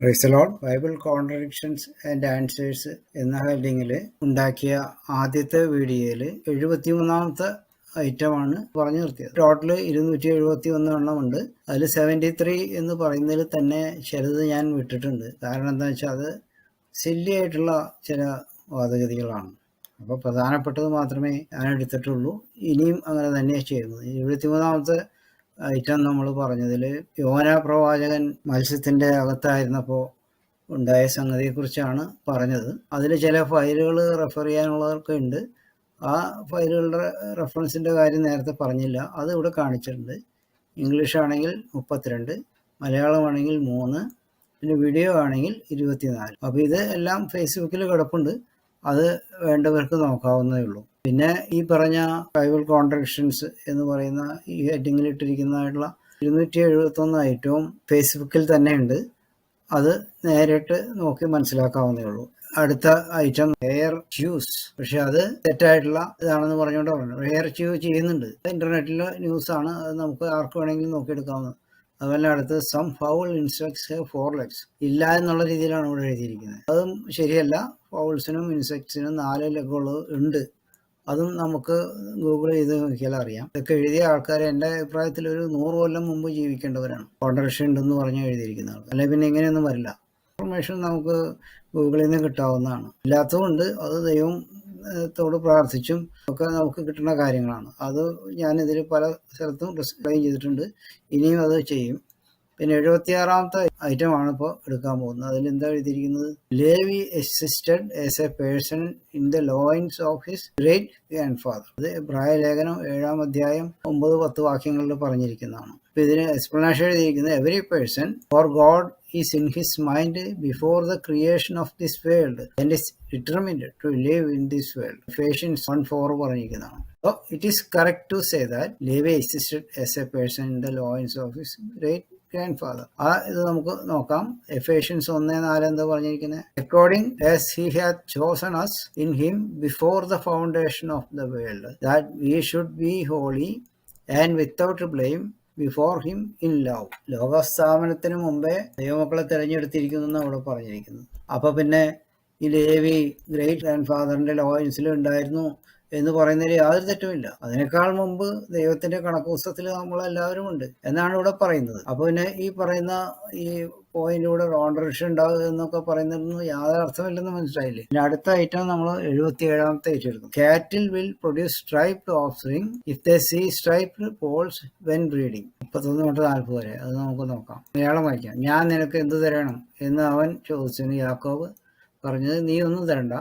റിസലോട്ട് Bible contradictions and answers എന്ന ഹെഡിങ്ങിൽ ഉണ്ടാക്കിയ ആദ്യത്തെ വീഡിയോയിൽ എഴുപത്തിമൂന്നാമത്തെ ഐറ്റമാണ് പറഞ്ഞു നിർത്തിയത്. ടോട്ടൽ ഇരുന്നൂറ്റി എഴുപത്തി ഒന്ന് എണ്ണം ഉണ്ട്. അതിൽ സെവന്റി ത്രീ എന്ന് പറയുന്നതിൽ തന്നെ ചിലത് ഞാൻ വിട്ടിട്ടുണ്ട്. കാരണം എന്താ വെച്ചാൽ അത് സില്ലി ആയിട്ടുള്ള ചില വാദഗതികളാണ്. അപ്പോൾ പ്രധാനപ്പെട്ടത് മാത്രമേ ഞാൻ എടുത്തിട്ടുള്ളൂ. ഇനിയും അങ്ങനെ തന്നെയാണ് ചെയ്യുന്നത്. എഴുപത്തിമൂന്നാമത്തെ ഐറ്റം നമ്മൾ പറഞ്ഞതിൽ യോന പ്രവാചകൻ മത്സ്യത്തിന്റെ അകത്തായിരുന്നപ്പോൾ ഉണ്ടായ സംഗതിയെക്കുറിച്ചാണ് പറഞ്ഞത്. അതിൽ ചില ഫയലുകൾ റെഫർ ചെയ്യാനുള്ളതൊക്കെ ഉണ്ട്. ആ ഫയലുകളുടെ റെഫറൻസിന്റെ കാര്യം നേരത്തെ പറഞ്ഞില്ല. അത് ഇവിടെ കാണിച്ചിട്ടുണ്ട്. ഇംഗ്ലീഷ് ആണെങ്കിൽ മുപ്പത്തിരണ്ട് മലയാളമാണെങ്കിൽ മൂന്ന് പിന്നെ വീഡിയോ ആണെങ്കിൽ ഇരുപത്തിനാല്. അപ്പോൾ ഇത് എല്ലാം ഫേസ്ബുക്കിൽ കിടപ്പുണ്ട്. അത് വേണ്ടവർക്ക് നോക്കാവുന്നതേ ഉള്ളൂ. പിന്നെ ഈ പറഞ്ഞ ബൈബിൾ കോൺട്രഡിക്ഷൻസ് എന്ന് പറയുന്ന ഈ ഹെഡിങ്ങിൽ ഇട്ടിരിക്കുന്നതായിട്ടുള്ള ഇരുന്നൂറ്റി എഴുപത്തൊന്ന് ഐറ്റവും ഫേസ്ബുക്കിൽ തന്നെ ഉണ്ട്. അത് നേരിട്ട് നോക്കി മനസ്സിലാക്കാവുന്നേ ഉള്ളൂ. അടുത്ത ഐറ്റം ഹെയർ ഷ്യൂസ് പക്ഷെ അത് തെറ്റായിട്ടുള്ള ഇതാണെന്ന് പറഞ്ഞുകൊണ്ട് പറഞ്ഞു. ഹെയർ ഷ്യൂ ചെയ്യുന്നുണ്ട്. ഇന്റർനെറ്റിലെ ന്യൂസാണ് അത് നമുക്ക് ആർക്ക് വേണമെങ്കിലും നോക്കിയെടുക്കാവുന്നത് അതുപോലെ അടുത്ത് some fowl insects four legs ഇല്ല എന്നുള്ള രീതിയിലാണ് ഇവിടെ എഴുതിയിരിക്കുന്നത്. അതും ശരിയല്ല. ഫൗൾസിനും ഇൻസെക്ട്സിനും നാല് ലെഗുകൾ ഉണ്ട്. അതും നമുക്ക് ഗൂഗിൾ ചെയ്ത് നോക്കിയാൽ അറിയാം. ഇതൊക്കെ എഴുതിയ ആൾക്കാർ എന്റെ അഭിപ്രായത്തിൽ ഒരു നൂറ് കൊല്ലം മുമ്പ് ജീവിക്കേണ്ടവരാണ്. കോൺട്രഡിക്ഷൻ ഉണ്ടെന്ന് പറഞ്ഞ് എഴുതിയിരിക്കുന്ന ആൾ അല്ലെങ്കിൽ പിന്നെ ഇങ്ങനെയൊന്നും വരില്ല. ഇൻഫർമേഷൻ നമുക്ക് ഗൂഗിളിൽ നിന്ന് കിട്ടാവുന്നതാണ്. ഇല്ലാത്തതുകൊണ്ട് അത് ദൈവം ത്തോട് പ്രാർത്ഥിച്ചും ഒക്കെ നമുക്ക് കിട്ടുന്ന കാര്യങ്ങളാണ്. അത് ഞാനിതിൽ പല സ്ഥലത്തും എക്സ്പ്ലെയിൻ ചെയ്തിട്ടുണ്ട്. ഇനിയും അത് ചെയ്യും. പിന്നെ എഴുപത്തിയാറാമത്തെ ഐറ്റം ആണ് ഇപ്പോൾ എടുക്കാൻ പോകുന്നത്. അതിൽ എന്താ എഴുതിയിരിക്കുന്നത്? Levi assisted as a person in the loins of his great grandfather അത് പ്രായലേഖനം ഏഴാം അധ്യായം ഒമ്പത് പത്ത് വാക്യങ്ങളിൽ പറഞ്ഞിരിക്കുന്നതാണ്. അപ്പൊ ഇതിന് എക്സ്പ്ലനേഷൻ എഴുതിയിരിക്കുന്നത് every person for God is in his mind before the creation of this world and is determined to live in this world Ephesians one four പറഞ്ഞിരിക്കുന്നതാണ്. So it is correct to say that Levi existed as a person in the loins of his great grandfather ആ ഇത് നമുക്ക് നോക്കാം. Ephesians ഒന്ന് നാല് എന്താ പറഞ്ഞിരിക്കുന്നത് according as he had chosen us in him before the foundation of the world that we should be holy and without blame before him in love ലോകസ്ഥാപനത്തിന് മുമ്പേ ദൈവമക്കളെ തിരഞ്ഞെടുത്തിരിക്കുന്നു അവിടെ പറഞ്ഞിരിക്കുന്നത്. അപ്പൊ പിന്നെ ഈ ലേവി ഗ്രേറ്റ് ഗ്രാൻഡ് ഫാദറിന്റെ ലോയൻസിൽ ഉണ്ടായിരുന്നു. എന്ന് പറയുന്നതിൽ യാതൊരു തെറ്റുമില്ല. അതിനേക്കാൾ മുമ്പ് ദൈവത്തിന്റെ കണക്ക് പുസ്തകത്തിൽ നമ്മളെല്ലാവരും ഉണ്ട് എന്നാണ് ഇവിടെ പറയുന്നത്. അപ്പൊ പിന്നെ ഈ പറയുന്ന ഈ പോയിന്റിലൂടെ കോൺട്രഡിക്ഷൻ ഉണ്ടാവുക എന്നൊക്കെ പറയുന്നതൊന്നും യാതൊരു അർത്ഥമില്ലെന്ന് മനസ്സിലായില്ലേ? പിന്നെ അടുത്ത ഐറ്റം നമ്മൾ എഴുപത്തി ഏഴാമത്തെ ഐറ്റം എടുക്കും cattle will produce striped offspring if the see striped poles when breeding മുപ്പത്തൊന്ന് തൊട്ട് നാൽപ്പത് വരെ. അത് നമുക്ക് നോക്കാം. മലയാളം വായിക്കാം. ഞാൻ നിനക്ക് എന്ത് തരണം? എന്ന് അവൻ ചോദിച്ചു യാക്കോബ് പറഞ്ഞത് നീ ഒന്നും തരണ്ട.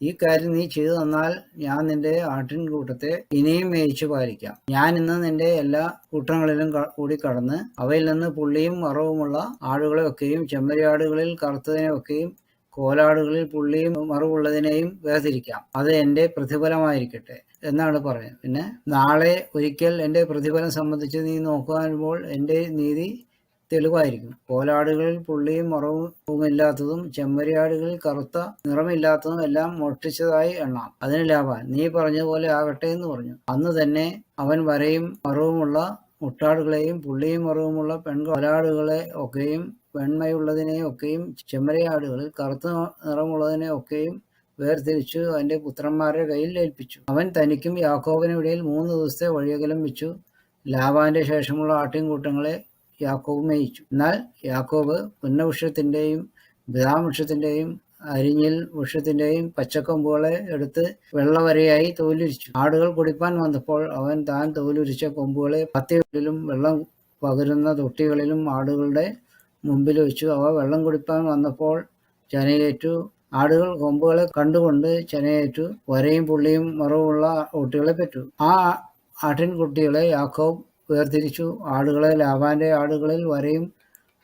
ഈ കാര്യം നീ ചെയ്തു തന്നാൽ ഞാൻ നിന്റെ ആട്ടിൻകൂട്ടത്തെ ഇനിയും മേയിച്ചു പാലിക്കാം. ഞാൻ ഇന്ന് നിന്റെ എല്ലാ കൂട്ടങ്ങളിലും കൂടി കടന്ന് അവയിൽ നിന്ന് പുള്ളിയും മറവുമുള്ള ആടുകളെ ഒക്കെയും ചെമ്മരിയാടുകളിൽ കറുത്തതിനെയൊക്കെയും കോലാടുകളിൽ പുള്ളിയും മറവുള്ളതിനെയും വേർതിരിക്കാം. അത് എന്റെ പ്രതിഫലമായിരിക്കട്ടെ എന്നാണ് പറയുന്നത്. പിന്നെ നാളെ ഒരിക്കൽ എന്റെ പ്രതിഫലം സംബന്ധിച്ച് നീ നോക്കുവാനുമ്പോൾ എന്റെ നീതി തെളിവായിരിക്കും. കോലാടുകളിൽ പുള്ളിയും മറവുമില്ലാത്തതും ചെമ്മരിയാടുകളിൽ കറുത്ത നിറമില്ലാത്തതും എല്ലാം മോഷ്ടിച്ചതായി എണ്ണാം. അതിന് ലാഭ. നീ പറഞ്ഞതുപോലെ ആകട്ടെ എന്ന് പറഞ്ഞു. അന്ന് തന്നെ അവൻ വരയും മറവുമുള്ള മുട്ടാടുകളെയും പുള്ളിയും മറവുമുള്ള പെൺകോലാടുകളെ ഒക്കെയും വെണ്മയുള്ളതിനെ ഒക്കെയും ചെമ്മരയാടുകളിൽ കറുത്ത നിറമുള്ളതിനെ ഒക്കെയും വേർതിരിച്ചു അവന്റെ പുത്രന്മാരുടെ കയ്യിൽ ഏൽപ്പിച്ചു. അവൻ തനിക്കും യാക്കോബിനും ഇടയിൽ മൂന്ന് ദിവസത്തെ വഴിയകലം വെച്ചു. ലാവാന്റെ ശേഷമുള്ള ആട്ടിൻകൂട്ടങ്ങളെ യാക്കോബ് മേയിച്ചു എന്നാൽ യാക്കോബ് പുന്നവൃക്ഷത്തിന്റെയും ബദാവൃക്ഷത്തിന്റെയും അരിഞ്ഞിൽ വൃക്ഷത്തിന്റെയും പച്ചക്കൊമ്പുകളെ എടുത്ത് വെള്ളവരയായി തോലുരിച്ചു. ആടുകൾ കുടിപ്പാൻ വന്നപ്പോൾ അവൻ താൻ തോലുരിച്ച കൊമ്പുകളെ പത്തികളിലും വെള്ളം പകരുന്ന തൊട്ടികളിലും ആടുകളുടെ മുമ്പിൽ വെച്ചു. അവ വെള്ളം കുടിപ്പാൻ വന്നപ്പോൾ ചനയേറ്റു. ആടുകൾ കൊമ്പുകളെ കണ്ടുകൊണ്ട് ചനയേറ്റു. വരയും പുള്ളിയും മറവുമുള്ള ഓട്ടികളെ പറ്റു. ആ ആട്ടിൻകുട്ടികളെ യാക്കോബ് വേർതിരിച്ചു. ആടുകളെ ലാവാന്റെ ആടുകളിൽ വരയും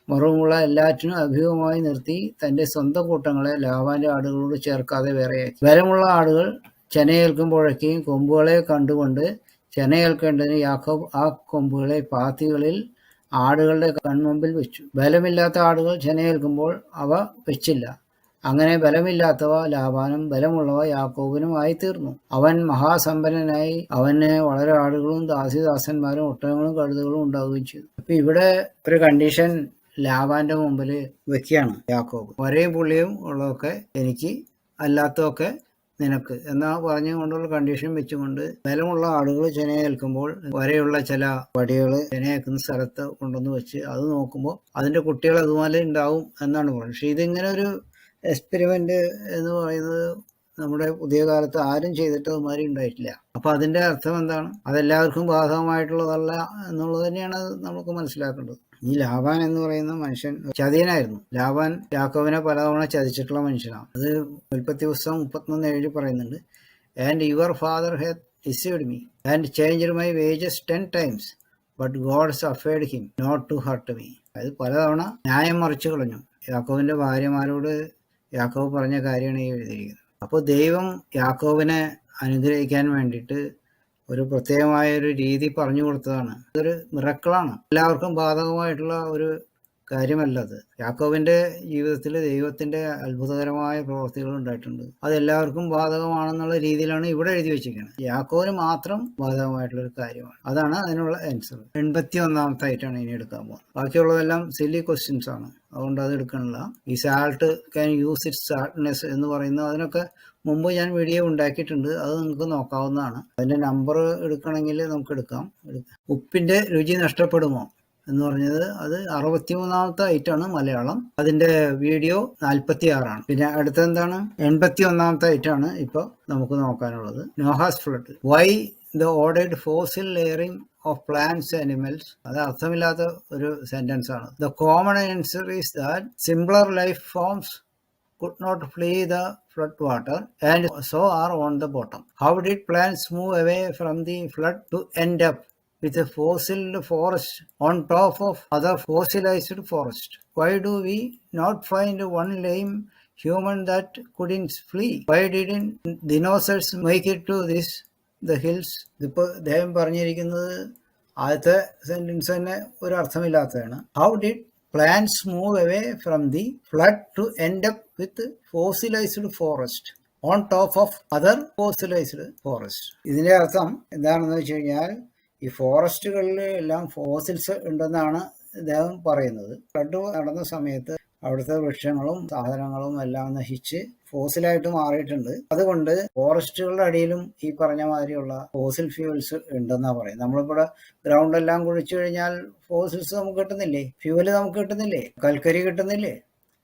മറവുമുള്ള എല്ലാറ്റിനും അഭിമുഖമായി നിർത്തി തന്റെ സ്വന്തം കൂട്ടങ്ങളെ ലാവാന്റെ ആടുകളോട് ചേർക്കാതെ വേറെയാക്കി. ബലമുള്ള ആടുകൾ ചെനയേൽക്കുമ്പോഴൊക്കെയും കൊമ്പുകളെ കണ്ടുകൊണ്ട് ചെനയേൽക്കേണ്ടതിന് യാക്കോബ് ആ കൊമ്പുകളെ പാത്തികളിൽ ആടുകളുടെ കൺമുമ്പിൽ വെച്ചു. ബലമില്ലാത്ത ആടുകൾ ചെനയേൽക്കുമ്പോൾ അവ വെച്ചില്ല. അങ്ങനെ ബലമില്ലാത്തവ ലാബാനും ബലമുള്ളവ യാക്കോബിനും ആയിത്തീർന്നു അവൻ മഹാസമ്പന്നനായി അവന് വളരെ ആടുകളും ദാസിദാസന്മാരും ഒട്ടകങ്ങളും കഴുതുകളും ഉണ്ടാവുകയും ചെയ്തു. അപ്പൊ ഇവിടെ ഒരു കണ്ടീഷൻ ലാബാന്റെ മുമ്പിൽ വെക്കുകയാണ് യാക്കോബ്. ഒരേ പുള്ളിയും ഉള്ളതൊക്കെ എനിക്ക് അല്ലാത്തതൊക്കെ നിനക്ക് എന്നാ പറഞ്ഞുകൊണ്ടുള്ള കണ്ടീഷൻ വെച്ചുകൊണ്ട് ബലമുള്ള ആളുകൾ ചെനയേൽക്കുമ്പോൾ വരെയുള്ള ചില വടികൾ ചെനയേക്കുന്ന സ്ഥലത്ത് കൊണ്ടുവന്ന് വെച്ച് അത് നോക്കുമ്പോൾ അതിന്റെ കുട്ടികൾ അതുപോലെ ഉണ്ടാവും എന്നാണ് പറഞ്ഞത്. പക്ഷെ ഇതിങ്ങനെ ഒരു എക്സ്പെരിമെന്റ് എന്ന് പറയുന്നത് നമ്മുടെ പുതിയ കാലത്ത് ആരും ചെയ്തിട്ട് അതുമാതിരി ഉണ്ടായിട്ടില്ല. അപ്പൊ അതിന്റെ അർത്ഥം എന്താണ്? അതെല്ലാവർക്കും ബാധകമായിട്ടുള്ളതല്ല എന്നുള്ളത് തന്നെയാണ് നമുക്ക് മനസ്സിലാക്കേണ്ടത്. ഈ ലാബാൻ എന്ന് പറയുന്ന മനുഷ്യൻ ചതിയനായിരുന്നു. ലാബാൻ യാക്കോവിനെ പലതവണ ചതിച്ചിട്ടുള്ള മനുഷ്യനാണ്. അത് ഉൽപ്പത്തി പുസ്തകം മുപ്പത്തിനൊന്ന് ഏഴ് പറയുന്നുണ്ട്. And your father had deceived me and change my wages ten times but God's afford him not to hurt me അതായത് പലതവണ ന്യായം മറിച്ചു കളഞ്ഞു. യാക്കോവിന്റെ ഭാര്യമാരോട് യാക്കോവ് പറഞ്ഞ കാര്യമാണ് ഈ എഴുതിയിരിക്കുന്നത്. അപ്പോൾ ദൈവം യാക്കോവിനെ അനുഗ്രഹിക്കാൻ വേണ്ടിയിട്ട് ഒരു പ്രത്യേകമായ ഒരു രീതി പറഞ്ഞു കൊടുത്തതാണ്. ഇതൊരു മിറക്കിളാണ് എല്ലാവർക്കും ബാധകമായിട്ടുള്ള ഒരു കാര്യമല്ല അത് യാക്കോവിന്റെ ജീവിതത്തിൽ ദൈവത്തിന്റെ അത്ഭുതകരമായ പ്രവർത്തികൾ ഉണ്ടായിട്ടുണ്ട്. അത് എല്ലാവർക്കും ബാധകമാണെന്നുള്ള രീതിയിലാണ് ഇവിടെ എഴുതി വെച്ചിരിക്കുന്നത്. യാക്കോവിന് മാത്രം ബാധകമായിട്ടുള്ള ഒരു കാര്യമാണ്. അതാണ് അതിനുള്ള ആൻസർ എൺപത്തി ഒന്നാമത്തെ ആയിട്ടാണ് ഇനി എടുക്കാൻ പോകുന്നത്. ബാക്കിയുള്ളതെല്ലാം സില്ലി ക്വസ്റ്റ്യൻസ് ആണ്. അതുകൊണ്ട് അത് എടുക്കണില്ല. ഈ salt can use it saltness എന്ന് പറയുന്ന അതിനൊക്കെ മുമ്പ് ഞാൻ വീഡിയോ ഉണ്ടാക്കിയിട്ടുണ്ട്. അത് നിങ്ങൾക്ക് നോക്കാവുന്നതാണ്. അതിന്റെ നമ്പർ എടുക്കണമെങ്കിൽ നമുക്ക് എടുക്കാം. ഉപ്പിന്റെ രുചി നഷ്ടപ്പെടുമോ? എന്ന് പറഞ്ഞത് അത് അറുപത്തിമൂന്നാമത്തെ ഐറ്റാണ് മലയാളം. അതിന്റെ വീഡിയോ നാൽപ്പത്തി ആറാണ് പിന്നെ അടുത്ത എന്താണ്? എൺപത്തി ഒന്നാമത്തെ ഐറ്റാണ് ഇപ്പൊ നമുക്ക് നോക്കാനുള്ളത്. Noah's flood why the ordered fossil layering of plants animals അത് അർത്ഥമില്ലാത്ത ഒരു സെന്റൻസ് ആണ്. The common answer is that simpler life forms could not flee the flood water and so are on the bottom. How did plants move away from the flood to end up? With a fossilized forest on top of other fossilized forest? Why do we not find one lame human that couldn't flee? Why didn't dinosaurs make it to this the hills? ഇതിപ്പോൾ അദ്ദേഹം പറഞ്ഞിരിക്കുന്നത് ആദ്യത്തെ sentence തന്നെ ഒരു അർത്ഥമില്ലാത്തതാണ് how did plants move away from the flood to end up with fossilized forest on top of other fossilized forest ഇതിന്റെ അർത്ഥം എന്താണെന്ന് വെച്ച് കഴിഞ്ഞാൽ ഈ ഫോറസ്റ്റുകളിൽ എല്ലാം ഫോസിൽസ് ഉണ്ടെന്നാണ് ഇദ്ദേഹം പറയുന്നത്. ഫ്ലഡ് നടന്ന സമയത്ത് അവിടുത്തെ വൃക്ഷങ്ങളും സാധനങ്ങളും എല്ലാം നശിച്ച് ഫോസിലായിട്ട് മാറിയിട്ടുണ്ട്. അതുകൊണ്ട് ഫോറസ്റ്റുകളുടെ അടിയിലും ഈ പറഞ്ഞ മാതിരിയുള്ള ഫോസിൽ ഫ്യൂവൽസ് ഉണ്ടെന്നാ പറയും നമ്മളിവിടെ ഗ്രൗണ്ട് എല്ലാം കുഴിച്ചു കഴിഞ്ഞാൽ ഫോസിൽസ് നമുക്ക് കിട്ടുന്നില്ലേ? ഫ്യൂവൽ നമുക്ക് കിട്ടുന്നില്ലേ? കൽക്കരി കിട്ടുന്നില്ലേ?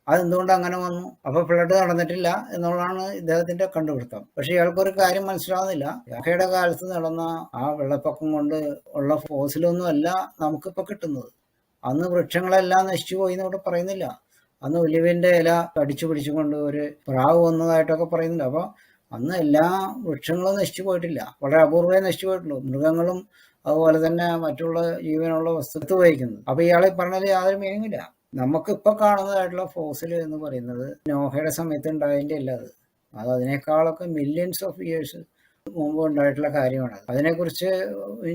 അതെന്തുകൊണ്ട് അങ്ങനെ വന്നു? അപ്പൊ ഫ്ലഡ് നടന്നിട്ടില്ല എന്നുള്ളതാണ് ഇദ്ദേഹത്തിന്റെ കണ്ടുപിടുത്തം. പക്ഷെ ഇയാൾക്കൊരു കാര്യം മനസ്സിലാവുന്നില്ല. യാഹയുടെ കാലത്ത് നടന്ന ആ വെള്ളപ്പൊക്കം കൊണ്ട് ഉള്ള ഫോസിലൊന്നും അല്ല നമുക്കിപ്പോ കിട്ടുന്നത്. അന്ന് വൃക്ഷങ്ങളെല്ലാം നശിച്ചു പോയി എന്ന് ഇവിടെ പറയുന്നില്ല. അന്ന് ഒലിവിന്റെ ഇല കടിച്ചു പിടിച്ചുകൊണ്ട് ഒരു പ്രാവ് വന്നതായിട്ടൊക്കെ പറയുന്നുണ്ട് അപ്പോൾ അന്ന് എല്ലാ വൃക്ഷങ്ങളും നശിച്ചു പോയിട്ടില്ല. വളരെ അപൂർവമേ നശിച്ചു പോയിട്ടുള്ളൂ. മൃഗങ്ങളും അതുപോലെ തന്നെ മറ്റുള്ള ജീവനുള്ള വസ്തു ഉപയോഗിക്കുന്നത്. അപ്പൊ ഇയാളെ പറഞ്ഞാൽ യാതൊരു മീനിങ്ങില്ല നമുക്കിപ്പോൾ കാണുന്നതായിട്ടുള്ള ഫോസിൽ എന്ന് പറയുന്നത് നോഹയുടെ സമയത്ത് ഉണ്ടായതിന്റെ അല്ല അത്. അത് അതിനേക്കാളൊക്കെ മില്യൺസ് ഓഫ് ഇയേഴ്സ് മുമ്പ് ഉണ്ടായിട്ടുള്ള കാര്യമാണ്. അതിനെക്കുറിച്ച്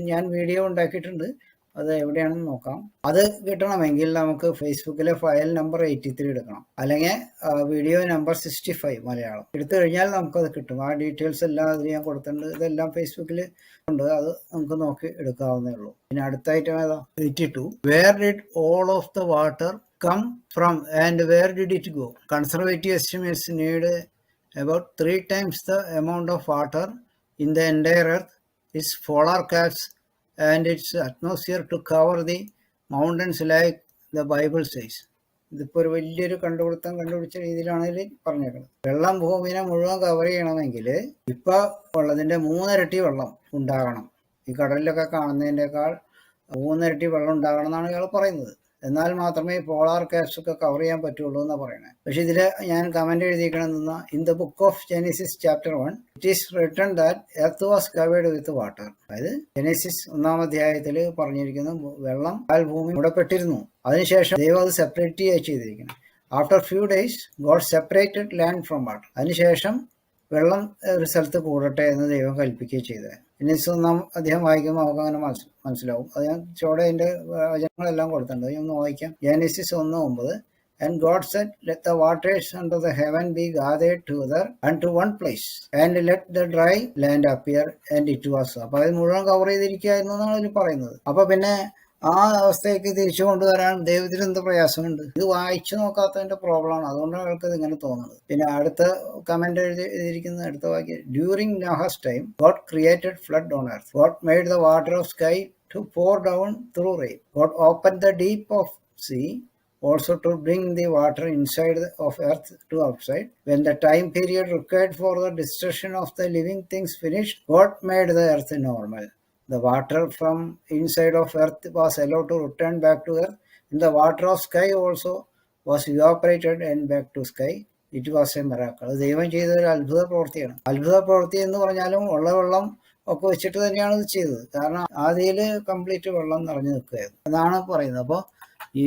ഞാൻ വീഡിയോ ഉണ്ടാക്കിയിട്ടുണ്ട്. അത് എവിടെയാണെന്ന് നോക്കാം. അത് കിട്ടണമെങ്കിൽ നമുക്ക് ഫേസ്ബുക്കിലെ ഫയൽ നമ്പർ എയ്റ്റി ത്രീ എടുക്കണം. അല്ലെങ്കിൽ video number sixty five Malayalam. എടുത്തു കഴിഞ്ഞാൽ നമുക്കത് കിട്ടും. ആ ഡീറ്റെയിൽസ് എല്ലാം അതിൽ ഞാൻ കൊടുത്തിട്ടുണ്ട്. ഇതെല്ലാം ഫേസ്ബുക്കിൽ ഉണ്ട്. അത് നമുക്ക് നോക്കി എടുക്കാവുന്നേ ഉള്ളൂ. പിന്നെ അടുത്ത ഐറ്റം ഏതാ? Eighty two where did all of the water come from and where did it go conservative estimates need about three times the amount of water in the entire earth, its polar caps and its atmosphere to cover the mountains like the Bible says. ഇതിപ്പോൾ ഒരു വലിയൊരു കണ്ടുപിടുത്തം കണ്ടുപിടിച്ച രീതിയിലാണ് ഇതിൽ പറഞ്ഞേക്കുന്നത്. വെള്ളം ഭൂമിനെ മുഴുവൻ കവർ ചെയ്യണമെങ്കിൽ ഇപ്പൊ ഉള്ളതിന്റെ മൂന്നിരട്ടി വെള്ളം ഉണ്ടാകണം. ഈ കടലിലൊക്കെ കാണുന്നതിന്റെക്കാൾ മൂന്നിരട്ടി വെള്ളം ഉണ്ടാകണം എന്നാണ് ഇയാൾ പറയുന്നത്. എന്നാൽ മാത്രമേ പോളാർ കാപ്സ് ഒക്കെ കവർ ചെയ്യാൻ പറ്റുള്ളൂ എന്നാണ് പറയുന്നത് പക്ഷെ ഇതിൽ ഞാൻ comment എഴുതിയിരിക്കണമെന്ന in the book of Genesis chapter one it is return that earth was covered with water അതായത് ജെനസിസ് ഒന്നാം അധ്യായത്തിൽ പറഞ്ഞിരിക്കുന്നു വെള്ളം ആൽ ഭൂമി മൂടപ്പെട്ടിരുന്നു. അതിനുശേഷം ദൈവം അത് സെപ്പറേറ്റ് ചെയ്തിരിക്കുന്നത് after few days God separated land from water അതിനുശേഷം വെള്ളം ഒരു സ്ഥലത്ത് കൂടട്ടെ എന്ന് ദൈവം കൽപ്പിക്കുകയും ചെയ്തത്. ഇനിസ് നാം അദ്ദേഹം വായിക്കുമ്പോൾ നമുക്ക് അങ്ങനെ മനസ്സിലാവും. ഞാൻ ചോടെ അതിന്റെ വചനങ്ങളെല്ലാം കൊടുത്തിട്ടുണ്ട്. ഒന്ന് വായിക്കാം. ജനസിസ് ഒന്ന് ഒമ്പത്. Set Let the waters under the heaven be gathered together and to one place and let the dry land appear and it was അപ്പൊ അത് മുഴുവൻ കവർ ചെയ്തിരിക്കുകയായിരുന്നു എന്നാണ് അതിൽ പറയുന്നത്. അപ്പൊ പിന്നെ ആ അവസ്ഥയ്ക്ക് തിരിച്ചു കൊണ്ടുവരാൻ ദൈവത്തിന് എന്ത് പ്രയാസമുണ്ട്? ഇത് വായിച്ചു നോക്കാത്തതിന്റെ പ്രോബ്ലമാണ് അതുകൊണ്ടാണ് അവൾക്ക് ഇങ്ങനെ തോന്നുന്നത്. പിന്നെ അടുത്ത കമന്റ് എഴുതിയിരിക്കുന്ന അടുത്ത വാക്യം during Noah's time God created flood on earth God made the water of sky to pour down through rain God open the deep of sea also to bring the water inside of earth to outside. When the time period required for the destruction of the living things finished, God made the earth normal. The water from inside of earth was allowed to return back to earth, and the water of sky also was evaporated and back to sky. It was a miracle അത് ദൈവം ചെയ്ത ഒരു അത്ഭുത പ്രവൃത്തിയാണ്. അത്ഭുത പ്രവൃത്തി എന്ന് പറഞ്ഞാലും ഉള്ള വെള്ളം ഒക്കെ വെച്ചിട്ട് തന്നെയാണ് ഇത് ചെയ്തത്. കാരണം ആദ്യയിൽ കംപ്ലീറ്റ് വെള്ളം നിറഞ്ഞു നിൽക്കുകയായിരുന്നു. അതാണ് പറയുന്നത്. അപ്പോൾ ഈ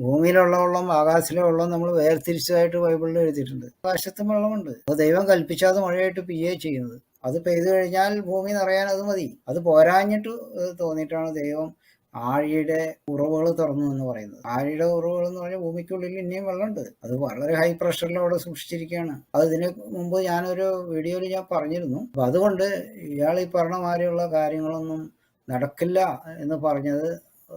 ഭൂമിയിലുള്ള വെള്ളം ആകാശത്തിലെ വെള്ളം നമ്മൾ വേർതിരിച്ചതായിട്ട് ബൈബിളിൽ എഴുതിയിട്ടുണ്ട്. ആകാശത്തും വെള്ളമുണ്ട്. അപ്പോൾ ദൈവം കൽപ്പിച്ചാത് മഴയായിട്ട് പെയ്യേ ചെയ്യുന്നത്. അത് പെയ്തു കഴിഞ്ഞാൽ ഭൂമി നിറയാൻ അത് മതി. അത് പോരാഞ്ഞിട്ട് തോന്നിയിട്ടാണ് ദൈവം ആഴിയുടെ ഉറവുകൾ തുറന്നു എന്ന് പറയുന്നത്. ആഴിയുടെ ഉറവുകൾ എന്ന് പറഞ്ഞാൽ ഭൂമിക്കുള്ളിൽ ഇനിയും വെള്ളമുണ്ട്. അത് വളരെ ഹൈ പ്രഷറിൽ അവിടെ സൂക്ഷിച്ചിരിക്കുകയാണ്. അത് ഇതിന് മുമ്പ് ഞാനൊരു വീഡിയോയിൽ ഞാൻ പറഞ്ഞിരുന്നു. അപ്പൊ അതുകൊണ്ട് ഇയാൾ ഈ പറഞ്ഞ മാതിരിയുള്ള കാര്യങ്ങളൊന്നും നടക്കില്ല എന്ന് പറഞ്ഞത്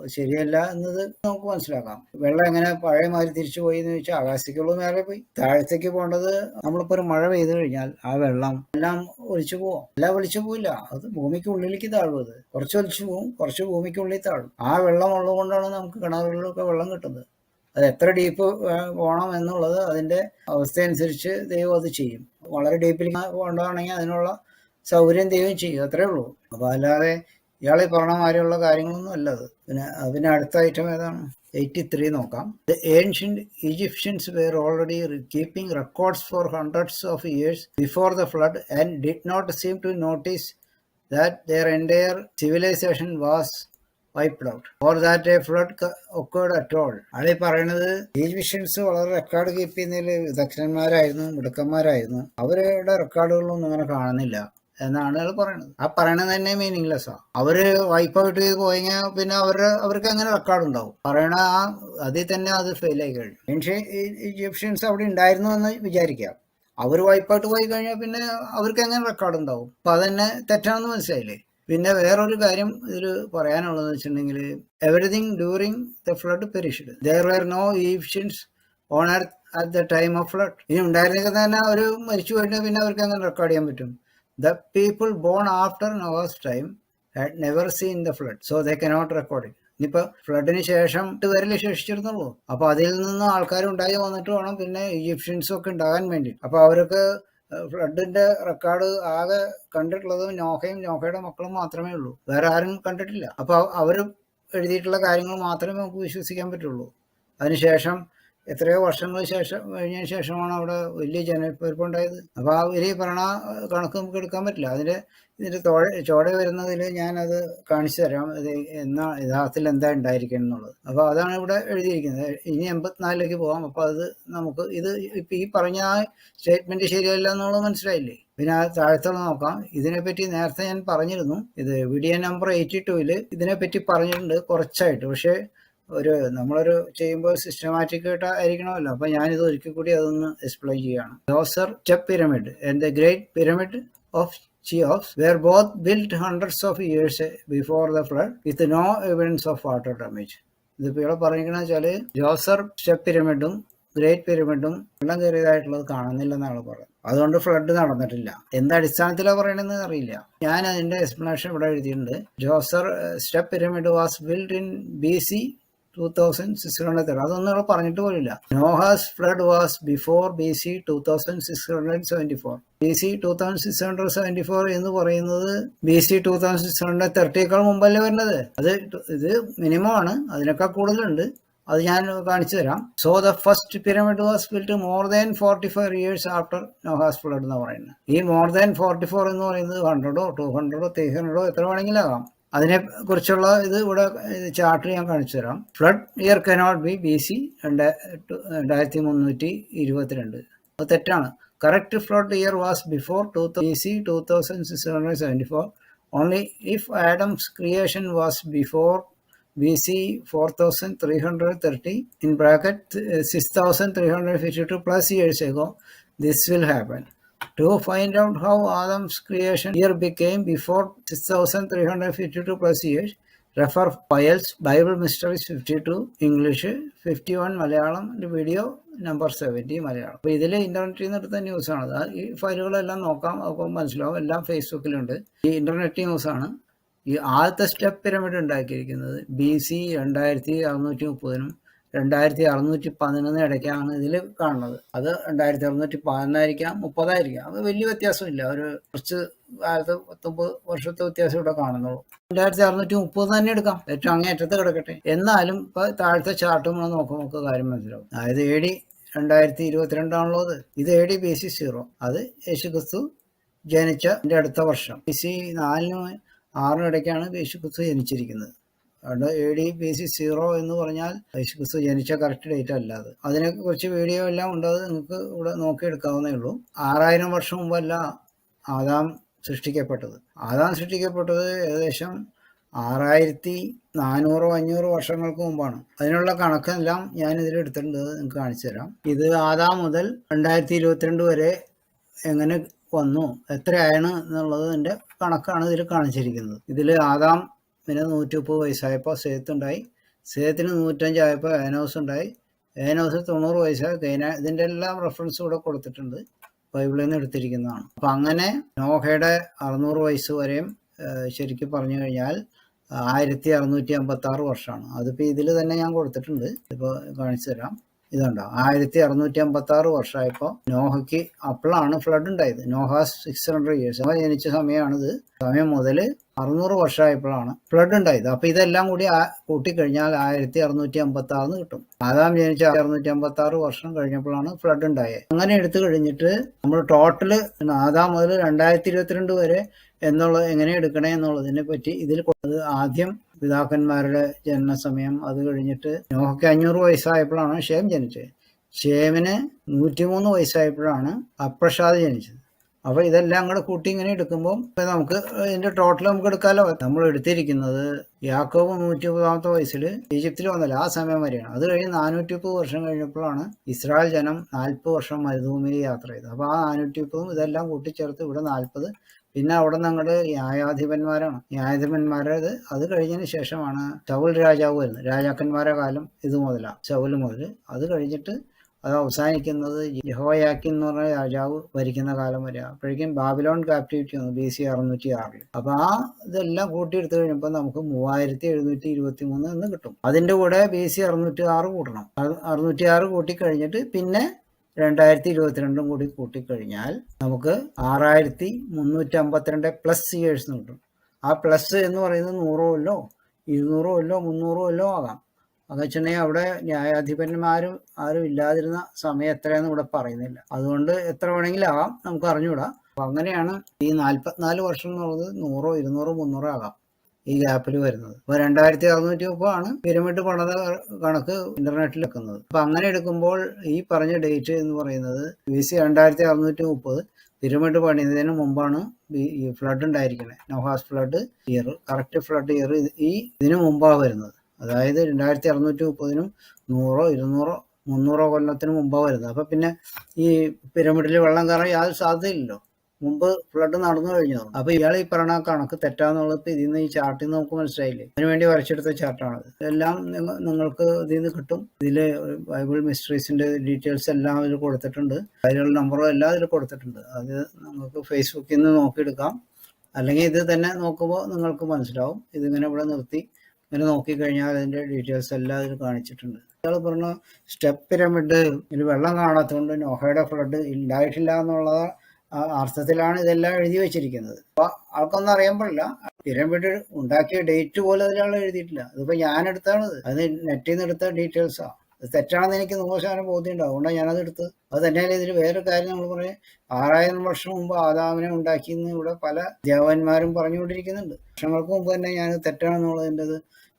ശരിയല്ല എന്നത് നമുക്ക് മനസ്സിലാക്കാം. വെള്ളം എങ്ങനെ പഴയ മാതിരി തിരിച്ചു പോയി എന്ന് ചോദിച്ചാൽ ആകാശത്തേക്കുള്ള മേലെ പോയി. താഴത്തേക്ക് പോകേണ്ടത് നമ്മളിപ്പോ ഒരു മഴ പെയ്തു കഴിഞ്ഞാൽ ആ വെള്ളം എല്ലാം ഒലിച്ചു പോവും. എല്ലാം ഒലിച്ചു പോവില്ല. അത് ഭൂമിക്ക് ഉള്ളിലേക്ക് താഴും അത്. കുറച്ച് ഒലിച്ചു പോവും കുറച്ച് ഭൂമിക്ക് ഉള്ളിൽ താഴും. ആ വെള്ളം ഉള്ളതുകൊണ്ടാണ് നമുക്ക് കിണറുകളിലൊക്കെ വെള്ളം കിട്ടുന്നത്. അത് എത്ര ഡീപ്പ് പോകണം എന്നുള്ളത് അതിന്റെ അവസ്ഥയനുസരിച്ച് ദൈവം അത് ചെയ്യും. വളരെ ഡീപ്പിൽ പോകേണ്ടതാണെങ്കിൽ അതിനുള്ള സൗകര്യം ദൈവം ചെയ്യും. അത്രേ ഉള്ളൂ. അപ്പൊ അല്ലാതെ ഇയാളെ പറഞ്ഞ മാതിരിയുള്ള കാര്യങ്ങളൊന്നും അല്ല അത്. പിന്നെ പിന്നെ അടുത്ത ഐറ്റം ഏതാണ്? എയ്റ്റി ത്രീ നോക്കാം the ancient Egyptians were already keeping records for hundreds of years before the flood and did not seem to notice that their entire civilization was wiped out or that a flood occurred at all അത് പറയുന്നത് Egyptians വളരെ record keep ചെയ്യുന്നതിൽ വിദഗ്ധന്മാരായിരുന്നു മിടുക്കന്മാരായിരുന്നു. അവരുടെ റെക്കോർഡുകളൊന്നും അങ്ങനെ കാണുന്നില്ല. എന്നാണ് ആളുകൾ പറയണത്. ആ പറയണത് തന്നെ മീനിങ്ലെസ് ആ. അവർ വൈപ്പ് ഔട്ട് ചെയ്ത് പോയെങ്കിൽ പിന്നെ അവരുടെ അവർക്ക് അങ്ങനെ റെക്കോർഡ് ഉണ്ടാവും. പറയണ ആ അതിൽ തന്നെ അത് ഫെയിൽ ആയി കഴിഞ്ഞു. പക്ഷേ ഈജിപ്ഷ്യൻസ് അവിടെ ഉണ്ടായിരുന്നു എന്ന് വിചാരിക്കാം അവർ വൈപ്പ് ഔട്ട് പോയി കഴിഞ്ഞാൽ പിന്നെ അവർക്ക് എങ്ങനെ റെക്കോർഡ് ഉണ്ടാവും. അപ്പൊ അതന്നെ തെറ്റാണെന്ന് മനസ്സിലായില്ലേ? പിന്നെ വേറൊരു കാര്യം ഇതിൽ പറയാനുള്ളത് വെച്ചിട്ടുണ്ടെങ്കിൽ everything during the flood perished there were no Egyptians on earth at the time of flood ഇനി ഉണ്ടായിരുന്നെങ്കിൽ തന്നെ അവർ മരിച്ചു കഴിഞ്ഞാൽ പിന്നെ അവർക്ക് എങ്ങനെ റെക്കോർഡ് ചെയ്യാൻ പറ്റും. The people born after Noah's time had never seen the flood, so they cannot record it. ഇനിയിപ്പോ ഫ്ലഡിന് ശേഷം വരൽ ശേഷിച്ചിരുന്നുള്ളൂ? അപ്പൊ അതിൽ നിന്ന് ആൾക്കാർ ഉണ്ടായി വന്നിട്ട് വേണം പിന്നെ ഈജിപ്ഷ്യൻസും ഒക്കെ ഉണ്ടാകാൻ വേണ്ടി. അപ്പൊ അവർക്ക് ഫ്ലഡിന്റെ റെക്കോർഡ് ആകെ കണ്ടിട്ടുള്ളത് നോഹയും നോഹയുടെ മക്കളും മാത്രമേ ഉള്ളൂ. വേറെ ആരും കണ്ടിട്ടില്ല. അപ്പൊ അവർ എഴുതിയിട്ടുള്ള കാര്യങ്ങൾ മാത്രമേ നമുക്ക് വിശ്വസിക്കാൻ പറ്റുള്ളൂ. അതിനുശേഷം എത്രയോ വർഷങ്ങൾ ശേഷം കഴിഞ്ഞതിന് ശേഷമാണ് അവിടെ വലിയ ജനപ്പെരുപ്പുണ്ടായത് അപ്പോൾ ആ വലിയ ഭരണ കണക്ക് നമുക്ക് എടുക്കാൻ പറ്റില്ല. അതിന്റെ ഇതിന്റെ തോഴ ചോട വരുന്നതിൽ അത് കാണിച്ചു തരാം. ഇത് എന്നാ യഥാർത്ഥത്തിൽ എന്താ ഉണ്ടായിരിക്കണം എന്നുള്ളത്. അപ്പോൾ അതാണ് ഇവിടെ എഴുതിയിരിക്കുന്നത്. ഇനി എൺപത്തിനാലിലേക്ക് പോകാം. അപ്പോൾ അത് നമുക്ക് ഇത് ഇപ്പം ഈ പറഞ്ഞ ആ സ്റ്റേറ്റ്മെന്റ് ശരിയല്ല എന്നുള്ളത് മനസ്സിലായില്ലേ? പിന്നെ താഴത്തുള്ള നോക്കാം. ഇതിനെപ്പറ്റി നേരത്തെ ഞാൻ പറഞ്ഞിരുന്നു. ഇത് വീഡിയോ നമ്പർ എയ്റ്റി ടൂവിൽ ഇതിനെപ്പറ്റി പറഞ്ഞിട്ടുണ്ട് കുറച്ചായിട്ട്. പക്ഷേ ഒരു നമ്മളൊരു ചെയ്യുമ്പോൾ സിസ്റ്റമാറ്റിക് ആയിട്ട് ആയിരിക്കണമല്ലോ. അപ്പൊ ഞാനിത് ഒരിക്കൽ കൂടി അതൊന്ന് എക്സ്പ്ലെയിൻ ചെയ്യുകയാണ് Djoser step pyramid and the great pyramid of ചിയോസ് were both built hundreds of years before the flood with no evidence of water damage ഇതിപ്പോ ഇവിടെ പറഞ്ഞിരിക്കണ വെച്ചാൽ ജോസർ സ്റ്റെപ്പ് പിരമിഡും ഗ്രേറ്റ് പിരമിഡും വെള്ളം കയറിയതായിട്ടുള്ളത് കാണുന്നില്ലെന്നാണ് പറയുന്നത്. അതുകൊണ്ട് ഫ്ലഡ് നടന്നിട്ടില്ല. എന്ത് അടിസ്ഥാനത്തിലാണ് പറയണെന്ന് അറിയില്ല. ഞാൻ അതിന്റെ എക്സ്പ്ലനേഷൻ ഇവിടെ എഴുതിയിട്ടുണ്ട്. Djoser step pyramid was build in B C two thousand six hundred അതൊന്നും നിങ്ങൾ പറഞ്ഞിട്ട് പോലില്ല. Noah's flood was before B C two thousand six hundred seventy four B C two thousand six hundred seventy four എന്ന് പറയുന്നത് B C two thousand six hundred തേർട്ടിയേക്കാൾ മുമ്പല്ലേ വരുന്നത്? അത് ഇത് minimum ആണ്. അതിനേക്കാൾ കൂടുതലുണ്ട്. അത് ഞാൻ കാണിച്ചു തരാം. So the first pyramid was built more than forty five years after Noah's flood എന്ന് പറയുന്നത്. ഈ മോർ ദാൻ ഫോർട്ടി ഫോർ എന്ന് പറയുന്നത് ഹൺഡ്രഡോ ടു ഹൺഡ്രഡോ ത്രീ ഹൺഡ്രഡോ എത്ര വേണമെങ്കിലും ആകാം. അതിനെ കുറിച്ചുള്ള ഇത് ഇവിടെ ചാർട്ട് ഞാൻ കാണിച്ചു തരാം. Flood year cannot B B C രണ്ട് രണ്ടായിരത്തി മുന്നൂറ്റി ഇരുപത്തിരണ്ട്. അത് തെറ്റാണ്. Correct flood year was before to B C two thousand six hundred seventy four only if Adam's creation was before BC 4330 in bracket 6352 plus years ago this will happen. To find out how Adam's creation year became before 6352 plus years refer mysteries fifty two English fifty one Malayalam video number seventy Malayalam അപ്പോൾ ഇതിൽ ഇന്റർനെറ്റിൽ നിന്ന് എടുത്ത ന്യൂസാണ് ഈ ഫയലുകളെല്ലാം നോക്കാം അപ്പോൾ മനസ്സിലാവും. എല്ലാം ഫേസ്ബുക്കിലുണ്ട്. ഈ ഇന്റർനെറ്റ് ന്യൂസാണ് ഈ ആദ്യത്തെ സ്റ്റെപ്പ് പിരമിഡ് ഉണ്ടാക്കിയിരിക്കുന്നത്. ബി സി രണ്ടായിരത്തി അറുന്നൂറ്റി മുപ്പതിനും രണ്ടായിരത്തി അറുന്നൂറ്റി പതിനൊന്ന് ഇടയ്ക്കാണ് ഇതിൽ കാണുന്നത്. അത് രണ്ടായിരത്തി അറുന്നൂറ്റി പതിനൊന്നായിരിക്കാം മുപ്പതായിരിക്കാം. അത് വലിയ വ്യത്യാസമില്ല. ഒരു കുറച്ച് കാലത്ത് പത്തൊമ്പത് വർഷത്തെ വ്യത്യാസം ഇവിടെ കാണുന്നുള്ളൂ. രണ്ടായിരത്തി അറുന്നൂറ്റി മുപ്പത് തന്നെ എടുക്കാം. ഏറ്റവും അങ്ങേറ്റത്ത് കിടക്കട്ടെ. എന്നാലും ഇപ്പൊ താഴത്തെ ചാർട്ടും നമ്മൾ നോക്കുമ്പോൾ നമുക്ക് കാര്യം മനസ്സിലാവും. അതായത് എ ഡി രണ്ടായിരത്തി ഇരുപത്തിരണ്ടാണല്ലോ അത്. ഇത് A D B C zero അത് യേശുക്രിസ്തു ജനിച്ച അടുത്ത വർഷം. ബി സി നാലിനും ആറിനും ഇടയ്ക്കാണ് യേശുക്രിസ്തു ജനിച്ചിരിക്കുന്നത്. അവിടെ A D B C zero എന്ന് പറഞ്ഞാൽ യേശുക്രിസ്തു ജനിച്ച കറക്റ്റ് ഡേറ്റ് അല്ല അത്. അതിനെ കുറിച്ച് വീഡിയോ എല്ലാം ഉണ്ട് അത് നിങ്ങൾക്ക് ഇവിടെ നോക്കിയെടുക്കാവുന്നേ ഉള്ളൂ. ആറായിരം വർഷം മുമ്പല്ല ആദാം സൃഷ്ടിക്കപ്പെട്ടത്. ആദാം സൃഷ്ടിക്കപ്പെട്ടത് ഏകദേശം ആറായിരത്തി നാനൂറോ അഞ്ഞൂറോ വർഷങ്ങൾക്ക് മുമ്പാണ്. അതിനുള്ള കണക്കെല്ലാം ഞാൻ ഇതിൽ എടുത്തിട്ടുണ്ട് നിങ്ങൾക്ക് കാണിച്ചു തരാം. ഇത് ആദാം മുതൽ രണ്ടായിരത്തി ഇരുപത്തിരണ്ട് വരെ എങ്ങനെ വന്നു എത്രയാണ് എന്നുള്ളതിന്റെ കണക്കാണ് ഇതിൽ കാണിച്ചിരിക്കുന്നത്. ഇതിൽ ആദാം പിന്നെ നൂറ്റി മുപ്പത് വയസ്സായപ്പോൾ സേത്തുണ്ടായി സേത്തിന് നൂറ്റഞ്ചായപ്പോൾ ഏനോസ് ഉണ്ടായി ഏനോസ് തൊണ്ണൂറ് വയസ്സായ. കൈന ഇതിന്റെ എല്ലാം റെഫറൻസ് ഇവിടെ കൊടുത്തിട്ടുണ്ട്. ബൈബിളിൽ നിന്ന് എടുത്തിരിക്കുന്നതാണ്. അപ്പം അങ്ങനെ നോഹയുടെ അറുന്നൂറ് വയസ്സ് വരെയും ശരിക്കും പറഞ്ഞു കഴിഞ്ഞാൽ ആയിരത്തി അറുന്നൂറ്റി അമ്പത്തി ആറ് വർഷമാണ്. അതിപ്പോൾ ഇതിൽ തന്നെ ഞാൻ കൊടുത്തിട്ടുണ്ട്. ഇപ്പോൾ കാണിച്ചു തരാം. ഇതുണ്ടോ? ആയിരത്തി അറുന്നൂറ്റി അമ്പത്തി ആറ് വർഷമായപ്പോൾ നോഹയ്ക്ക് അപ്പോഴാണ് ഫ്ലഡ് ഉണ്ടായത്. നോഹ സിക്സ് ഹൺഡ്രഡ് ഇയേഴ്സ് ജനിച്ച സമയമാണിത് സമയം മുതൽ അറുന്നൂറ് വർഷമായപ്പോഴാണ് ഫ്ലഡ് ഉണ്ടായത്. അപ്പൊ ഇതെല്ലാം കൂടി കൂട്ടിക്കഴിഞ്ഞാൽ ആയിരത്തി അറുന്നൂറ്റി അമ്പത്തി ആറിന് കിട്ടും. ആദാം ജനിച്ച അറുന്നൂറ്റി അമ്പത്തി ആറ് വർഷം കഴിഞ്ഞപ്പോഴാണ് ഫ്ലഡ് ഉണ്ടായത്. അങ്ങനെ എടുത്തു കഴിഞ്ഞിട്ട് നമ്മൾ ടോട്ടൽ ആദാം മുതൽ രണ്ടായിരത്തി ഇരുപത്തിരണ്ട് വരെ എന്നുള്ള എങ്ങനെ എടുക്കണേ എന്നുള്ളതിനെ പറ്റി ഇതിൽ ആദ്യം പിതാക്കന്മാരുടെ ജനനസമയം അത് കഴിഞ്ഞിട്ട് നോഹയ്ക്ക് അഞ്ഞൂറ് വയസ്സായപ്പോഴാണ് ഷേം ജനിച്ചത്. ഷേമിന് നൂറ്റിമൂന്ന് വയസ്സായപ്പോഴാണ് അപ്രഷാദ് ജനിച്ചത്. അപ്പോൾ ഇതെല്ലാം കൂടെ കൂട്ടി ഇങ്ങനെ എടുക്കുമ്പോൾ നമുക്ക് ഇതിന്റെ ടോട്ടൽ നമുക്ക് എടുക്കാമല്ലോ നമ്മൾ എടുത്തിരിക്കുന്നത് യാക്കോബ് നൂറ്റി മുപ്പതാമത്തെ വയസ്സിൽ ഈജിപ്തിൽ വന്നല്ലോ ആ സമയം വരെയാണ്. അത് കഴിഞ്ഞ് നാനൂറ്റി മുപ്പത് വർഷം കഴിഞ്ഞപ്പോഴാണ് ഇസ്രായേൽ ജനം നാൽപ്പത് വർഷം മരുഭൂമിയിൽ യാത്ര ചെയ്തത്. അപ്പോൾ ആ നാനൂറ്റി മുപ്പതും ഇതെല്ലാം കൂട്ടിച്ചേർത്ത് ഇവിടെ നാൽപ്പത് പിന്നെ അവിടെ നിന്ന് അങ്ങോട്ട് ന്യായാധിപന്മാരാണ് ന്യായാധിപന്മാരത് അത് കഴിഞ്ഞതിന് ശേഷമാണ് ചൗൽ രാജാവ് വരുന്നത്. രാജാക്കന്മാരെ കാലം ഇത് മുതലാണ് ചൗൽ മുതൽ അത് കഴിഞ്ഞിട്ട് അത് അവസാനിക്കുന്നത് യഹോയാക്കി എന്ന് പറഞ്ഞ രാജാവ് ഭരിക്കുന്ന കാലം വരെ. അപ്പോഴേക്കും ബാബിലോൺ കാപ്റ്റിവിറ്റി വന്നു ബി സി അറുന്നൂറ്റി ആറിൽ അപ്പൊ ആ ഇതെല്ലാം കൂട്ടിയെടുത്തു കഴിഞ്ഞപ്പോൾ നമുക്ക് മൂവായിരത്തി എഴുന്നൂറ്റി ഇരുപത്തി മൂന്ന് എന്ന് കിട്ടും. അതിന്റെ കൂടെ ബി സി അറുന്നൂറ്റി ആറ് കൂട്ടണം അറുന്നൂറ്റി ആറ് കൂട്ടിക്കഴിഞ്ഞിട്ട് പിന്നെ രണ്ടായിരത്തി ഇരുപത്തിരണ്ടും കൂടി കൂട്ടിക്കഴിഞ്ഞാൽ നമുക്ക് ആറായിരത്തി മുന്നൂറ്റി അമ്പത്തിരണ്ട് പ്ലസ് ഇയേഴ്സ് കിട്ടും. ആ പ്ലസ് എന്ന് പറയുന്നത് നൂറോ അല്ലോ? ഇരുന്നൂറോ അല്ലോ? മുന്നൂറോ അല്ലോ ആകാം. അതെന്ന് വെച്ചിട്ടുണ്ടെങ്കിൽ അവിടെ ന്യായാധിപന്മാരും ആരും ഇല്ലാതിരുന്ന സമയം എത്രയാണെന്ന് ഇവിടെ പറയുന്നില്ല. അതുകൊണ്ട് എത്ര വേണമെങ്കിലും ആകാം. നമുക്ക് അറിഞ്ഞുകൂടാ. അപ്പൊ അങ്ങനെയാണ് ഈ നാല്പത്തിനാല് വർഷം എന്നുള്ളത് നൂറോ ഇരുന്നൂറോ മുന്നൂറോ ആകാം. ഈ ഗ്യാപ്പിൽ വരുന്നത്. അപ്പൊ രണ്ടായിരത്തി അറുന്നൂറ്റി മുപ്പതാണ് പിരമിഡ് പണത കണക്ക് ഇന്റർനെറ്റിൽ വെക്കുന്നത്. അപ്പൊ അങ്ങനെ എടുക്കുമ്പോൾ ഈ പറഞ്ഞ ഡേറ്റ് എന്ന് പറയുന്നത് ബി സി രണ്ടായിരത്തി അറുന്നൂറ്റി മുപ്പത് പിരമിഡ് പണിയുന്നതിന് മുമ്പാണ് ഫ്ലഡ് ഉണ്ടായിരിക്കുന്നത് Noah's flood year correct flood year ഈ ഇതിനു മുമ്പാണ് വരുന്നത്. അതായത് രണ്ടായിരത്തി അറുന്നൂറ്റി മുപ്പതിനും നൂറോ ഇരുന്നൂറോ മുന്നൂറോ കൊല്ലത്തിന് മുമ്പാണ് വരുന്നത്. അപ്പം പിന്നെ ഈ പിരമിഡിൽ വെള്ളം കയറാൻ യാതൊരു സാധ്യതയില്ലല്ലോ. മുമ്പ് ഫ്ലഡ് നടന്നു കഴിഞ്ഞു. അപ്പൊ ഇയാൾ ഈ പറഞ്ഞ കണക്ക് തെറ്റാന്നുള്ളത് ഇതിൽ നിന്ന് ഈ ചാർട്ടിൽ നിന്ന് നമുക്ക് മനസ്സിലായില്ലേ? അതിനുവേണ്ടി വരച്ചെടുത്ത ചാർട്ടാണത് ഇതെല്ലാം നിങ്ങൾക്ക് ഇതിൽ നിന്ന് കിട്ടും. ഇതിൽ ബൈബിൾ മിസ്റ്ററീസിന്റെ ഡീറ്റെയിൽസ് എല്ലാം അതിൽ കൊടുത്തിട്ടുണ്ട്. അതിലുള്ള നമ്പറും എല്ലാം അതിൽ കൊടുത്തിട്ടുണ്ട്. അത് നിങ്ങൾക്ക് ഫേസ്ബുക്കിൽ നിന്ന് നോക്കിയെടുക്കാം. അല്ലെങ്കിൽ ഇത് തന്നെ നോക്കുമ്പോൾ നിങ്ങൾക്ക് മനസ്സിലാവും. ഇതിങ്ങനെ ഇവിടെ നിർത്തി ഇങ്ങനെ നോക്കിക്കഴിഞ്ഞാൽ അതിന്റെ ഡീറ്റെയിൽസ് എല്ലാം അതിൽ കാണിച്ചിട്ടുണ്ട്. ഇയാൾ പറഞ്ഞു സ്റ്റെപ്പ് പിരമിഡ് ഇതിൽ വെള്ളം കാണാത്തതുകൊണ്ട് നോഹയുടെ ഫ്ലഡ് ഉണ്ടായിട്ടില്ല എന്നുള്ള അർത്ഥത്തിലാണ് ഇതെല്ലാം എഴുതി വെച്ചിരിക്കുന്നത്. അപ്പൊ ആൾക്കൊന്നും അറിയുമ്പോഴില്ല പിരമിഡ് ഉണ്ടാക്കിയ ഡേറ്റ് പോലും അതിലാൾ എഴുതിയിട്ടില്ല. അതിപ്പോ ഞാൻ എടുത്താണ് അത് നെറ്റിൽ നിന്ന് എടുത്ത ഡീറ്റെയിൽസാ അത് തെറ്റാണെന്ന് എനിക്ക് നൂറ് ശതമാനം ബോധ്യമുണ്ട് അതുകൊണ്ടാണ് ഞാനത് എടുത്ത് അത് തന്നെയല്ല ഇതിൽ വേറെ കാര്യം നമ്മൾ പറയും. ആറായിരം വർഷം മുമ്പ് ആദാമിനെ ഉണ്ടാക്കിയെന്ന് ഇവിടെ പല ദേവന്മാരും പറഞ്ഞുകൊണ്ടിരിക്കുന്നുണ്ട്. വർഷങ്ങൾക്ക് മുമ്പ് തന്നെ ഞാൻ തെറ്റാണെന്നുള്ളതിന്റെ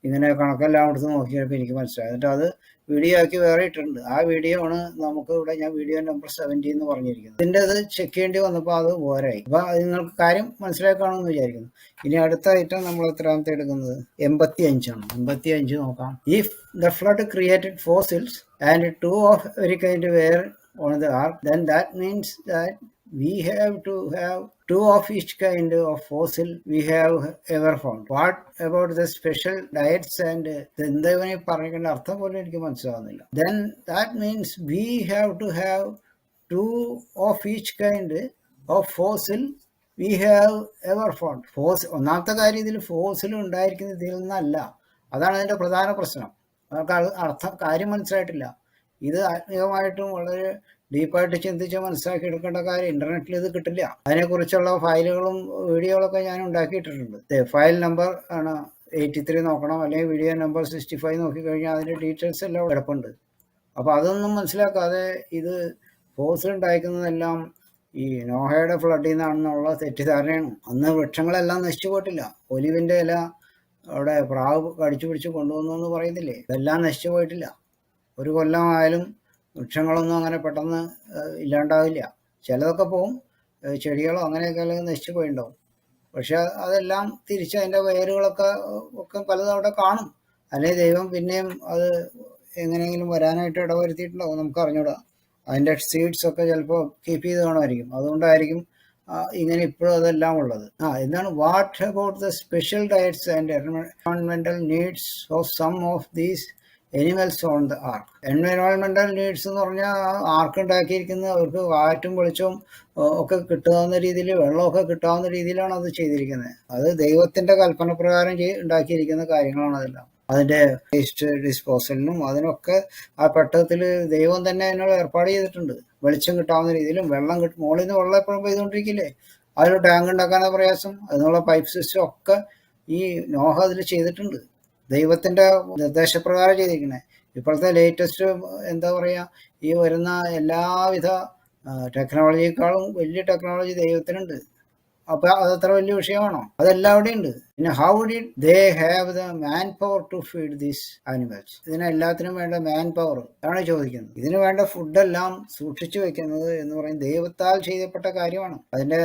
ഇങ്ങനെ കണക്കെല്ലാം എടുത്ത് നോക്കിയപ്പോൾ എനിക്ക് മനസ്സിലായി. എന്നിട്ട് അത് വീഡിയോ ആക്കി വേറെ ഇട്ടിട്ടുണ്ട്. ആ വീഡിയോ ആണ് നമുക്ക് ഇവിടെ ഞാൻ വീഡിയോ നമ്പർ സെവന്റി എന്ന് പറഞ്ഞിരിക്കുന്നത്. ഇതിന്റെ അത് ചെക്ക് ചെയ്യേണ്ടി വന്നപ്പോൾ അത് പോരായി. അപ്പോൾ നിങ്ങൾക്ക് കാര്യം മനസ്സിലാക്കാണെന്ന് വിചാരിക്കുന്നു. ഇനി അടുത്ത ഐറ്റം നമ്മൾ എത്രാമത്തെ എടുക്കുന്നത്? എൺപത്തി അഞ്ചാണ് എൺപത്തി അഞ്ച് നോക്കാം. If the flood created fossils and two of ഒരു kind were on the ark then that means that we have to have two of each kind of fossil we have ever found. What about the special diets and എന്താ ഇവനെ പറഞ്ഞിട്ട് അർത്ഥം പോലും എനിക്ക് മനസ്സിലാവുന്നില്ല then that means we have to have two of each kind of fossil we have ever found. ഫോസ് ഒന്നാമത്തെ കാര്യം ഇതിൽ ഫോസിൽ ഉണ്ടായിരിക്കുന്നത് ഇതിൽ നിന്നല്ല അതാണ് അതിന്റെ പ്രധാന പ്രശ്നം അവർക്ക് അർത്ഥം കാര്യം മനസ്സിലായിട്ടില്ല ഇത് ആത്മീയമായിട്ടും വളരെ ഡീപ്പായിട്ട് ചിന്തിച്ച് മനസ്സിലാക്കി എടുക്കേണ്ട കാര്യം ഇന്റർനെറ്റിൽ ഇത് കിട്ടില്ല. അതിനെക്കുറിച്ചുള്ള ഫയലുകളും വീഡിയോകളൊക്കെ ഞാൻ ഉണ്ടാക്കിയിട്ടിട്ടുണ്ട്. ഫയൽ നമ്പർ ആണ് എയ്റ്റി ത്രീ നോക്കണം. അല്ലെങ്കിൽ വീഡിയോ നമ്പർ സിക്സ്റ്റി ഫൈവ് നോക്കിക്കഴിഞ്ഞാൽ അതിന്റെ ഡീറ്റെയിൽസ് എല്ലാം കിടപ്പുണ്ട്. അപ്പോൾ അതൊന്നും മനസ്സിലാക്കാതെ ഇത് ഫോഴ്സ് ഉണ്ടായിരിക്കുന്നതെല്ലാം ഈ നോഹയുടെ ഫ്ലഡിൽ നിന്നാണെന്നുള്ള തെറ്റിദ്ധാരണയാണ്. അന്ന് വൃക്ഷങ്ങളെല്ലാം നശിച്ചു പോയിട്ടില്ല. ഒലിവിന്റെ ഇല അവിടെ പ്രാവ് കടിച്ചു പിടിച്ച് കൊണ്ടുവന്നു എന്ന് പറയുന്നില്ലേ? ഇതെല്ലാം നശിച്ചു പോയിട്ടില്ല. ഒരു കൊല്ലമായാലും വൃക്ഷങ്ങളൊന്നും അങ്ങനെ പെട്ടെന്ന് ഇല്ലാണ്ടാവില്ല. ചിലതൊക്കെ പോവും. ചെടികളോ അങ്ങനെയൊക്കെ അല്ലെങ്കിൽ നശിച്ചു പോയിണ്ടാവും പക്ഷെ അതെല്ലാം തിരിച്ച് അതിന്റെ വേരുകളൊക്കെ ഒക്കെ പലതും അവിടെ കാണും. അല്ലെങ്കിൽ ദൈവം പിന്നെയും അത് എങ്ങനെയെങ്കിലും വരാനായിട്ട് ഇടവരുത്തിയിട്ടുണ്ടാവും. നമുക്ക് അറിഞ്ഞൂടാ. അതിന്റെ സീഡ്സ് ഒക്കെ ചിലപ്പോൾ കീപ്പ് ചെയ്ത് കാണുമായിരിക്കും. അതുകൊണ്ടായിരിക്കും ഇങ്ങനെ ഇപ്പോഴും അതെല്ലാം ഉള്ളത്. ആ എന്താണ്? What about the special diets and എൻവയോൺമെന്റൽ needs of some of these animals on the ark. എൻവയോൺമെന്റൽ needs എന്ന് പറഞ്ഞാൽ ആർക്ക് ഉണ്ടാക്കിയിരിക്കുന്നത് അവർക്ക് കാറ്റും വെളിച്ചവും ഒക്കെ കിട്ടാവുന്ന രീതിയിൽ വെള്ളമൊക്കെ കിട്ടാവുന്ന രീതിയിലാണ് അത് ചെയ്തിരിക്കുന്നത്. അത് ദൈവത്തിന്റെ കൽപ്പന പ്രകാരം ഉണ്ടാക്കിയിരിക്കുന്ന കാര്യങ്ങളാണ് അതെല്ലാം. അതിന്റെ വേസ്റ്റ് ഡിസ്പോസലിനും അതിനൊക്കെ ആ പെട്ടത്തിൽ ദൈവം തന്നെ അതിനോട് ഏർപ്പാട് ചെയ്തിട്ടുണ്ട്. വെളിച്ചം കിട്ടാവുന്ന രീതിയിലും വെള്ളം കിട്ടും മുകളിൽ നിന്ന് വെള്ളം എപ്പോഴും പെയ്തുകൊണ്ടിരിക്കില്ലേ? അതിൽ ടാങ്ക് ഉണ്ടാക്കാനുള്ള പ്രയാസം. അതിനുള്ള പൈപ്പ് സിസ്റ്റം ഒക്കെ ഈ നോഹ അതിൽ ചെയ്തിട്ടുണ്ട്. ദൈവത്തിന്റെ നിർദ്ദേശപ്രകാരം ചെയ്തിരിക്കുന്നത് ഇപ്പോഴത്തെ ലേറ്റസ്റ്റ് എന്താ പറയുക ഈ വരുന്ന എല്ലാവിധ ടെക്നോളജിയേക്കാളും വലിയ ടെക്നോളജി ദൈവത്തിനുണ്ട്. അപ്പൊ അതത്ര വലിയ വിഷയമാണോ? അതെല്ലാവിടെയും ഉണ്ട് പിന്നെ how did they have the manpower to feed these animals ഇതിനെല്ലാത്തിനും വേണ്ട മാൻ പവർ ആണ് ചോദിക്കുന്നത്. ഇതിന് വേണ്ട ഫുഡെല്ലാം സൂക്ഷിച്ചു വെക്കുന്നത് എന്ന് പറയും ദൈവത്താൽ ചെയ്യപ്പെട്ട കാര്യമാണ്. അതിന്റെ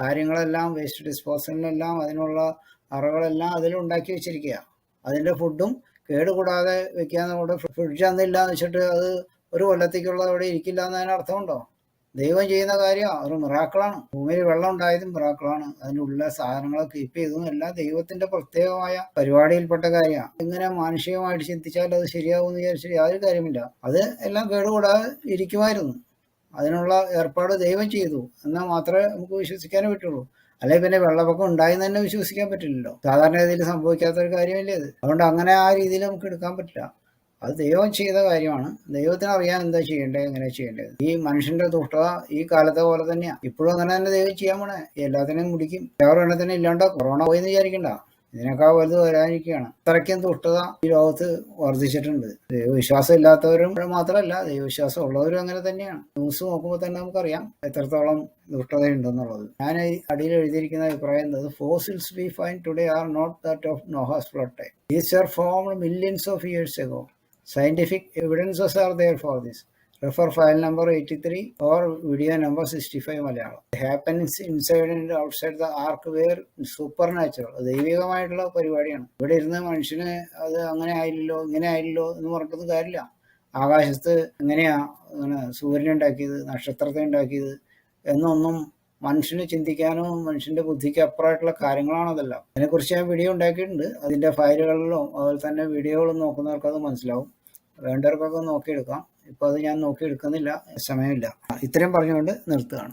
കാര്യങ്ങളെല്ലാം വേസ്റ്റ് ഡിസ്പോസലിനെല്ലാം അതിനുള്ള അറകളെല്ലാം അതിൽ ഉണ്ടാക്കി വെച്ചിരിക്കുക അതിന്റെ ഫുഡും കേടുകൂടാതെ വെക്കാൻ കൂടെ ഫ്രിഡ്ജ് അന്നില്ല എന്ന് വെച്ചിട്ട് അത് ഒരു കൊല്ലത്തേക്കുള്ള അവിടെ ഇരിക്കില്ല എന്നതിന് അർത്ഥമുണ്ടോ? ദൈവം ചെയ്യുന്ന കാര്യം ഒരു മിറാക്കളാണ് ഭൂമിയിൽ വെള്ളം ഉണ്ടായതും മിറാക്കളാണ് അതിനുള്ള സാധനങ്ങളെ കീപ്പ് ചെയ്തതും എല്ലാം ദൈവത്തിന്റെ പ്രത്യേകമായ പരിപാടിയിൽപ്പെട്ട കാര്യമാണ് ഇങ്ങനെ മാനുഷികമായിട്ട് ചിന്തിച്ചാൽ അത് ശരിയാവുമെന്ന് വിചാരിച്ചിട്ട് യാതൊരു കാര്യമില്ല. അത് എല്ലാം കേടുകൂടാതെ ഇരിക്കുമായിരുന്നു. അതിനുള്ള ഏർപ്പാട് ദൈവം ചെയ്തു. എന്നാൽ മാത്രമേ നമുക്ക് വിശ്വസിക്കാനേ പറ്റുള്ളൂ. അല്ലെ പിന്നെ വെള്ളപ്പൊക്കം ഉണ്ടായി തന്നെ വിശ്വസിക്കാൻ പറ്റില്ലല്ലോ. സാധാരണ രീതിയിൽ സംഭവിക്കാത്ത ഒരു കാര്യമല്ലേ അത്. അതുകൊണ്ട് അങ്ങനെ ആ രീതിയിൽ നമുക്ക് എടുക്കാൻ പറ്റില്ല. അത് ദൈവം ചെയ്ത കാര്യമാണ്. ദൈവത്തിന് അറിയാൻ എന്താ ചെയ്യേണ്ടത് എങ്ങനെ ചെയ്യേണ്ടത്. ഈ മനുഷ്യന്റെ ദുഷ്ടത ഈ കാലത്തെ പോലെ തന്നെയാ. ഇപ്പോഴും അങ്ങനെ തന്നെ ദൈവം ചെയ്യാൻ പോണേ. എല്ലാത്തിനെയും മുടിക്കും. എണ്ണത്തിനും ഇല്ലാണ്ട കൊറോണ പോയെന്ന് വിചാരിക്കണ്ട. ഇതിനേക്കാൾ വലുത് വരാനിരിക്കുകയാണ്. അത്രയ്ക്കും ദുഷ്ടത ഈ ലോകത്ത് വർദ്ധിച്ചിട്ടുണ്ട്. ദൈവവിശ്വാസം ഇല്ലാത്തവരും മാത്രമല്ല ദൈവവിശ്വാസം ഉള്ളവരും അങ്ങനെ തന്നെയാണ്. ന്യൂസ് നോക്കുമ്പോൾ തന്നെ നമുക്കറിയാം എത്രത്തോളം ദുഷ്ടതയുണ്ടെന്നുള്ളത്. ഞാൻ അടിയിൽ എഴുതിയിരിക്കുന്ന അഭിപ്രായം എന്നത് fossils we find today are not that of Noah's flood these are formed millions of years ago scientific evidences are there for there for this. Refer file number 83 or video number 65 Malayalam. Happens inside and outside the ark where supernatural ദൈവികമായിട്ടുള്ള പരിപാടിയാണ്. ഇവിടെ ഇരുന്ന് മനുഷ്യന് അത് അങ്ങനെ ആയില്ലല്ലോ ഇങ്ങനെ ആയില്ലല്ലോ എന്ന് പറഞ്ഞിട്ടൊന്നും കാര്യമില്ല. ആകാശത്ത് എങ്ങനെയാ അങ്ങനെ സൂര്യനെ ഉണ്ടാക്കിയത് നക്ഷത്രത്തെ ഉണ്ടാക്കിയത് എന്നൊന്നും മനുഷ്യന് ചിന്തിക്കാനോ മനുഷ്യന്റെ ബുദ്ധിക്ക് അപ്പുറമായിട്ടുള്ള കാര്യങ്ങളാണ് അതിനെക്കുറിച്ച് ഞാൻ വീഡിയോ ഉണ്ടാക്കിയിട്ടുണ്ട്. അതിന്റെ ഫയലുകളിലും അതുപോലെ തന്നെ വീഡിയോകളും നോക്കുന്നവർക്ക് അത് മനസ്സിലാവും. വേണ്ടവർക്കൊക്കെ നോക്കിയെടുക്കാം. ഇപ്പൊ അത് ഞാൻ നോക്കി എടുക്കുന്നില്ല സമയമില്ല. ഇത്രയും പറഞ്ഞുകൊണ്ട് നിർത്തുകയാണ്.